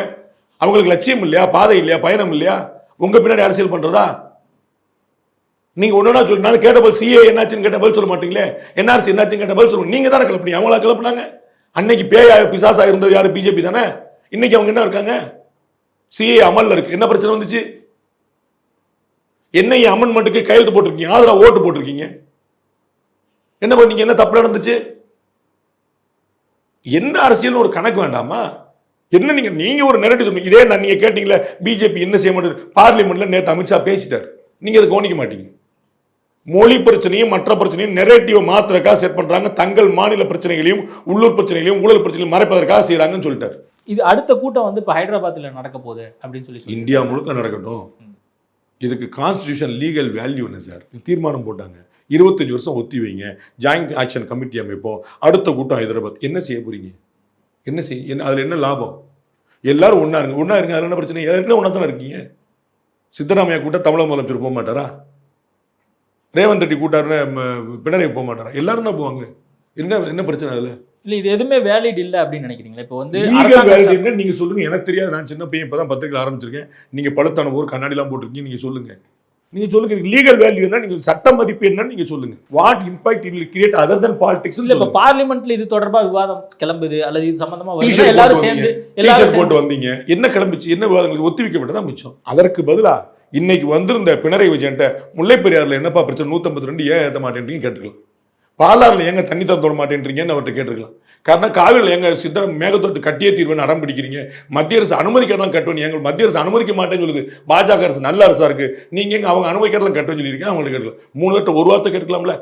அவங்களுக்கு லட்சியம் இல்லையா? பாதை இல்லையா? பயணம் இல்லையா? உங்கள் பின்னாடி அரசியல் பண்ணுறதா நீங்கள் ஒன்றா சொல்லி நான் கேட்ட பதில் சிஏ என்னாச்சுன்னு கேட்ட பதில் சொல்ல மாட்டீங்களே? என்ஆர்சி என்னாச்சுன்னு கேட்ட பதில் சொல்லுங்க. நீங்கள் தானே கிளப்புனீங்க அவங்களா கிளப்புனாங்க. அன்னைக்கு பேயா பிசாசா இருந்தது யார்? பிஜேபி தானே? இன்னைக்கு அவங்க என்ன இருக்காங்க? சிஏ அமலில் இருக்கு. என்ன பிரச்சனை வந்துச்சு? என்னைய அமெண்ட்மெண்ட்டுக்கு கையெழுத்து போட்டிருக்கீங்க. ஆதரவு ஓட்டு போட்டிருக்கீங்க. என்ன பண்ணீங்க என்ன தப்பு நடந்துச்சு? என்ன அரசியல் ஒரு கணக்கு வேண்டாமா? என்ன நீங்க நீங்க ஒரு நெரட்டிவ் சொன்னீங்க. இதே நான் நீங்க கேட்டீங்களே பிஜேபி என்ன செய்ய மாட்டேங்குது பார்லிமெண்ட்ல நேத்து அமித்ஷா பேசிட்டார். நீங்க அதை கவனிக்க மாட்டீங்க. மொழி பிரச்சனையும் மற்ற பிரச்சனையும் நெரேட்டிவ் மாத்திரக்காக செட் பண்றாங்க. தங்கள் மாநில பிரச்சனைகளையும் உள்ளூர் பிரச்சனைகளையும் ஊழல் பிரச்சனைகளையும் மறைப்பதற்காக செய்யறாங்கன்னு சொல்லிட்டாரு. இது அடுத்த கூட்டம் வந்து இப்போ ஹைதராபாத்ல நடக்க போகுது அப்படின்னு சொல்லி. இந்தியா முழுக்க நடக்கட்டும். இதுக்கு கான்ஸ்டிடியூஷன் லீகல் வேல்யூ என்ன சார்? தீர்மானம் போட்டாங்க. இருபத்தஞ்சு வருஷம் ஒத்தி வைங்க. ஜாயிண்ட் ஆக்ஷன் கமிட்டி அமைப்போம் அடுத்த கூட்டம் ஹைதராபாத். என்ன செய்ய போறீங்க? என்ன செய்ய என்ன அதில் என்ன லாபம்? எல்லாரும் ஒன்றா இருங்க. ஒன்றா இருங்க அதில் என்ன பிரச்சனை? ஏற்கனவே ஒன்றா தானே இருக்கீங்க? சித்தராமையா கூட்டம் தமிழக முதலமைச்சர் போக மாட்டாரா? ரேவந்த் ரெட்டி கூட்டாருன்னு பினராயி போக மாட்டாரா? எல்லாரும் தான் போவாங்க. என்ன என்ன பிரச்சனை அதில்? இல்ல இது எதுவுமே வேலிட் இல்ல அப்படின்னு நினைக்கிறீங்களா? இப்போ வந்து லீகல் வேலிட் என்ன நீங்க சொல்லுங்க. எனக்கு தெரியாது. நான் சின்ன பையன் இப்பதான் பத்திரிக்கை ஆரம்பிச்சிருக்கேன். நீங்க பழுத்தான ஊர் கண்ணாடிலாம் போட்டிருக்கீங்க. நீங்க சொல்லுங்க. நீங்க சொல்லுங்க லீகல் வேல்யூ என்ன நீங்க சட்ட மதிப்பு என்னன்னு நீங்க சொல்லுங்க. What impact it create other than politics இல்ல இப்ப பார்லிமெண்ட்ல இது தொடர்பா விவாதம் கிளம்புது அல்லது இது சம்பந்தமா வருது? எல்லாரும் சேர்ந்து எல்லாரும் போட்டு வந்தீங்க. என்ன கிளம்பிச்சு என்ன விவாதங்களுக்கு ஒத்தி வைக்கப்பட்டதா மிச்சம்? அதற்கு பதிலா இன்னைக்கு வந்திருந்த பினராயி விஜயன்ட்ட முல்லை பெரியாறுல என்னப்பா பிரச்சனை? நூத்தம்பத்தி ரெண்டு ஏன் ஏத்த மாட்டேன்றீங்க கேட்டுக்கலாம். பாலாறுல ஏங்க தண்ணி தந்து விட மாட்டேன்றீங்கன்னு அவர்கிட்ட கேட்டிருக்கலாம். காரணம் காவிரியில் எங்க சித்தரம் மேகத்தோட்டு கட்டியே தீர்வுன்னு அடம் பிடிக்கிறீங்க. மத்திய அரசு அனுமதிக்கிறதெல்லாம் கட்டுவேன் எங்க மத்திய அரசு அனுமதிக்க மாட்டேன்னு சொல்லுது. பாஜக அரசு நல்ல அரசா இருக்கு. நீங்க எங்க அவங்க அனுமதிக்கிறதெல்லாம் கட்டுவேன்னு சொல்லியிருக்கீங்க அவங்களுக்கு கேட்கலாம் மூணு பேர்ட்ட ஒரு வார்த்தை கேட்கலாம்ல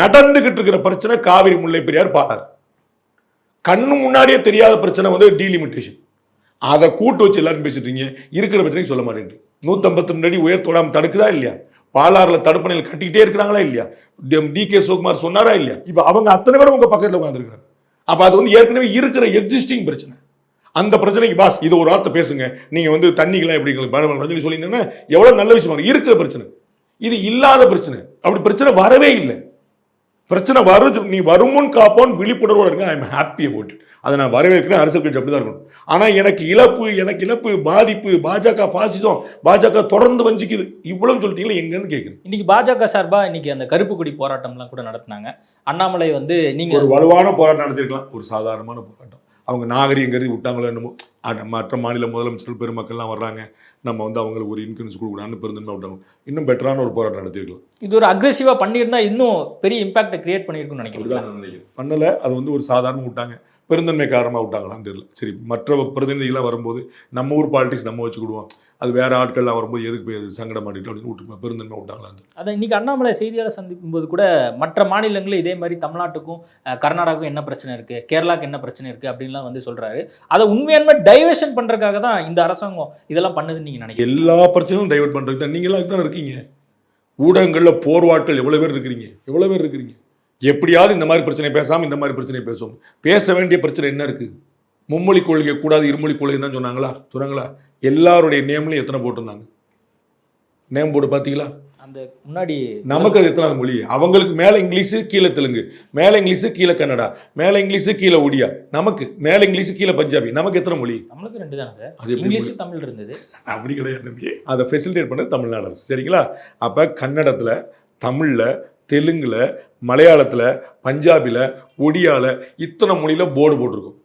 நடந்துகிட்டு இருக்கிற பிரச்சனை காவிரி முல்லை பெரியார் பாலாறு. கண்ணு முன்னாடியே தெரியாத பிரச்சனை வந்து டீலிமிட்டேஷன் அதை கூட்டு வச்சு எல்லாரும் பேசிட்டு இருக்கீங்க. இருக்கிற பிரச்சனையும் சொல்ல மாட்டேன் நூற்றம்பத்தி ரெண்டு அடி உயர் தொடாமல் தடுக்குதா இல்லையா? பாலாறுல தடுப்பணையில் கட்டிக்கிட்டே இருக்கிறாங்களா இல்லையா? டி கே சிவகுமார் சொன்னாரா இல்லையா? இப்போ அவங்க அத்தனை பேரும் உங்க பக்கத்தில் உட்காந்துருக்காங்க அப்போ அது வந்து ஏற்கனவே இருக்கிற எக்ஸிஸ்டிங் பிரச்சனை. அந்த பிரச்சனைக்கு பாஸ் இது ஒரு வார்த்தை பேசுங்க. நீங்க வந்து தண்ணிக்கெல்லாம் எப்படி ரஜினி சொல்லியிருந்தீங்கன்னா எவ்வளவு நல்ல விஷயமா இருக்கும். இருக்கிற பிரச்சனை. இது இல்லாத பிரச்சனை. அப்படி பிரச்சனை வரவே இல்லை. பிரச்சனை வருது நீ வருமுன் காப்போன் விழிப்புணர்வோட இருங்க I am happy about it அதை நான் வரவேற்கிறேன் அரசியல் கட்சி அப்படி தான் இருக்கணும். ஆனால் எனக்கு இழப்பு எனக்கு இழப்பு பாதிப்பு பாஜக பாசிசம் பாஜக தொடர்ந்து வஞ்சிக்குது. இவ்வளவு சொல்லிட்டீங்களா எங்கேருந்து கேட்குறேன் இன்னைக்கு பாஜக சார்பா இன்னைக்கு அந்த கருப்பு கொடி போராட்டம்லாம் கூட நடத்துனாங்க. அண்ணாமலை வந்து நீங்க ஒரு வலுவான போராட்டம் நடத்திருக்கலாம் ஒரு சாதாரணமான போராட்டம். அவங்க நாகரிகம் கருதி விட்டாங்களோ என்னமோ? மற்ற மாநில முதலமைச்சர்கள் பெருமக்கள்லாம் வர்றாங்க. நம்ம வந்து அவங்களுக்கு ஒரு இன்சூரன்ஸ் கொடுக்கணும்னு பெருந்தன்மை விட்டாங்க. இன்னும் பெட்டரான ஒரு போராட்டம் நடத்திருக்கலாம் இது ஒரு அக்ரெசிவா பண்ணியிருந்தா இன்னும் பெரிய இம்பாக்ட் கிரியேட் பண்ணியிருக்கும்னு நினைக்கிறேன். நினைக்கிறேன். பண்ணல அது வந்து ஒரு சாதாரண விட்டாங்க. பெருந்தன்மை காரணமாக விட்டாங்களான்னு தெரியல. சரி மற்ற பிரதிநிதிகளாக வரும்போது நம்ம ஊர் பாலிடிக்ஸ் நம்ம வச்சுக்கிடுவோம். அது வேற ஆட்கள்லாம் வரும்போது எதுக்கு போய் சங்கடம் மாட்டிட்டு அப்படின்னு விட்டு பெருந்தன்மை விட்டாங்களான்னு தெரியல. அதை இன்னைக்கு அண்ணாமலை செய்தியாளர் சந்திக்கும் போது கூட மற்ற மாநிலங்களும் இதே மாதிரி தமிழ்நாட்டுக்கும் கர்நாடகாவுக்கும் என்ன பிரச்சனை இருக்கு? கேரளாக்கு என்ன பிரச்சனை இருக்கு? அப்படின்லாம் வந்து சொல்றாரு. அதை உண்மையான்மை டைவர்ஷன் பண்றதுக்காக தான் இந்த அரசாங்கம் இதெல்லாம் பண்ணுதுன்னு நீங்க நினைக்கிறீங்க? எல்லா பிரச்சனையும் டைவர்ட் பண்ணுறதுக்கு தான். நீங்களாம் தான் இருக்கீங்க. ஊடகங்களில் போர்வாட்கள் எவ்வளோ பேர் இருக்கிறீங்க? எவ்வளோ பேர் இருக்கிறீங்க? எப்படியாவது இந்த மாதிரி பிரச்சனை பேசாமல் இந்த மாதிரி பிரச்சனை பேசுவோம். பேச வேண்டிய பிரச்சனை என்ன இருக்கு? மும்மொழி கொள்கை கூடாது இருமொழி கொள்கை தான் சொன்னாங்களா? சொன்னாங்களா? எல்லாருடைய நேம்லையும் எத்தனை போட்டிருந்தாங்க? நேம் போர்டு பார்த்தீங்களா அந்த முன்னாடி நமக்கு அது எத்தனாவது மொழி? அவங்களுக்கு மேலே இங்கிலீஷு கீழே தெலுங்கு. மேலே இங்கிலீஷு கீழே கன்னடா. மேலே இங்கிலீஷு கீழே ஒடியா. நமக்கு மேலே இங்கிலீஷு கீழே பஞ்சாபி. நமக்கு எத்தனை மொழி? நம்மளுக்கு ரெண்டு தானே சார். அது இங்கிலீஷ் தமிழ் இருந்தது. அப்படி கிடையாது தம்பி. அதை ஃபெசிலிட்டேட் பண்ணது தமிழ்நாடு அரசு. சரிங்களா? அப்போ கன்னடத்தில் தமிழில் தெலுங்கில் மலையாளத்தில் பஞ்சாபில் ஒடியாவில் இத்தனை மொழியில் போர்டு போட்டிருக்கோம்.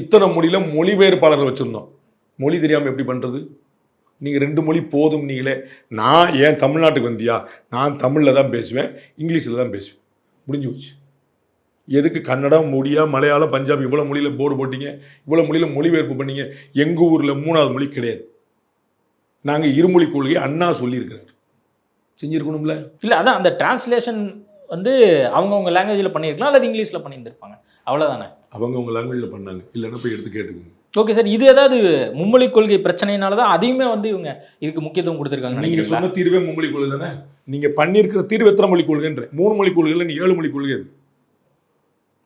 இத்தனை மொழியில் மொழிபெயர்ப்பாளர்கள் வச்சுருந்தோம். மொழி தெரியாமல் எப்படி பண்ணுறது நீங்கள் ரெண்டு மொழி போதும் நீங்களே. நான் ஏன் தமிழ்நாட்டுக்கு வந்தியா? நான் தமிழில் தான் பேசுவேன் இங்கிலீஷில் தான் பேசுவேன். முடிஞ்சு போச்சு. எதுக்கு கன்னடம் ஒடியா மலையாளம் பஞ்சாபி? இவ்வளோ மொழியில் போர்டு போட்டீங்க. இவ்வளோ மொழியில் மொழிபெயர்ப்பு பண்ணீங்க. எங்கள் ஊரில் மூணாவது மொழி கிடையாது. நாங்கள் இருமொழி கொள்கையை அண்ணா சொல்லியிருக்கிறார். செஞ்சிருக்கணும்ல? இல்ல அதான் அந்த டிரான்ஸ்லேஷன் வந்து அவங்கவுங்க லாங்குவேஜில் பண்ணியிருக்கலாம் அல்லது இங்கிலீஷ்ல பண்ணியிருந்திருப்பாங்க. அவ்வளவுதானே? அவங்க உங்க லாங்குவேஜில் பண்ணாங்க. இல்லைன்னா போய் எடுத்து கேட்டுக்கோங்க. ஓகே சார் இது ஏதாவது மும்மொழி கொள்கை பிரச்சனையினால தான் அதையுமே வந்து இவங்க இதுக்கு முக்கியத்துவம் கொடுத்துருக்காங்க நீங்க நினைக்கிறீங்களா? சொன்ன தீர்வே மும்மொழி கொள்கை தானே? நீங்க பண்ணியிருக்கிற தீர்வு எத்தனை மொழி கொள்கைன்ற? மூணு மொழி கொள்கையில் நீ ஏழு மொழி கொள்கை அது.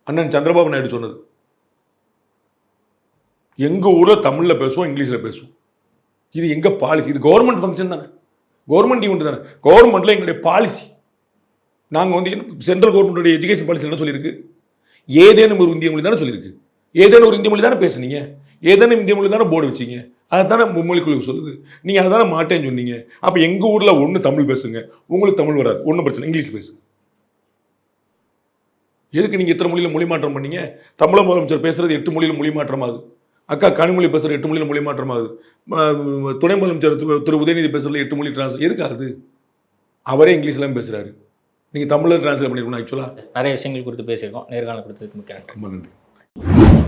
அண்ணன் சந்திரபாபு நாயுடு சொன்னது. எங்க ஊர்ல தமிழ்ல பேசுவோம் இங்கிலீஷ்ல பேசுவோம். இது எங்க பாலிசி இது கவர்மெண்ட் ஃபங்க்ஷன் தானே. கவர்மெண்ட் ஈவெண்ட் தானே. கவர்மெண்ட்ல எங்களுடைய பாலிசி நாங்க வந்து சென்ட்ரல் கவர்மெண்ட்டுடைய எஜுகேஷன் பாலிசி என்ன சொல்லியிருக்கு? ஏதேனும் ஒரு இந்திய மொழி தானே சொல்லியிருக்கு. ஏதேனும் ஒரு இந்திய மொழி தானே பேசுனீங்க? ஏதேனும் இந்திய மொழி தானே போர்டு வச்சீங்க? அதுதானே மும்மொழி கொள்கை சொல்லுது. நீங்க அதானே மாட்டேன்னு சொன்னீங்க. அப்ப எங்க ஊர்ல ஒண்ணு தமிழ் பேசுங்க. உங்களுக்கு தமிழ் வராது. ஒன்றும் பிரச்சனை இங்கிலீஷ் பேசுங்க. எதுக்கு நீங்க இத்தனை மொழியில மொழி மாற்றம் பண்ணீங்க? தமிழக முதலமைச்சர் பேசுறது எட்டு மொழியில மொழி மாற்றம் ஆகுது அக்கா கனிமொழி பேசுறது எட்டு மொழியில மொழி மாற்றம் ஆகுது ம- துணை முதலமைச்சர் திரு- உதயநிதி பேசுறது எட்டு மொழி டிரான்ஸ் எதுக்கு ஆகுது அவரே இங்கிலீஷ்லாம் பேசுறாரு. நீங்க தமிழ்ல டிரான்ஸ்லேட் பண்ணிருக்கணும் ஆக்சுவலா நிறைய விஷயங்கள் குறித்து பேசியிருக்கோம். நேர்காணல் கொடுத்ததுக்கு மிக்க நன்றி. ரொம்ப நன்றி.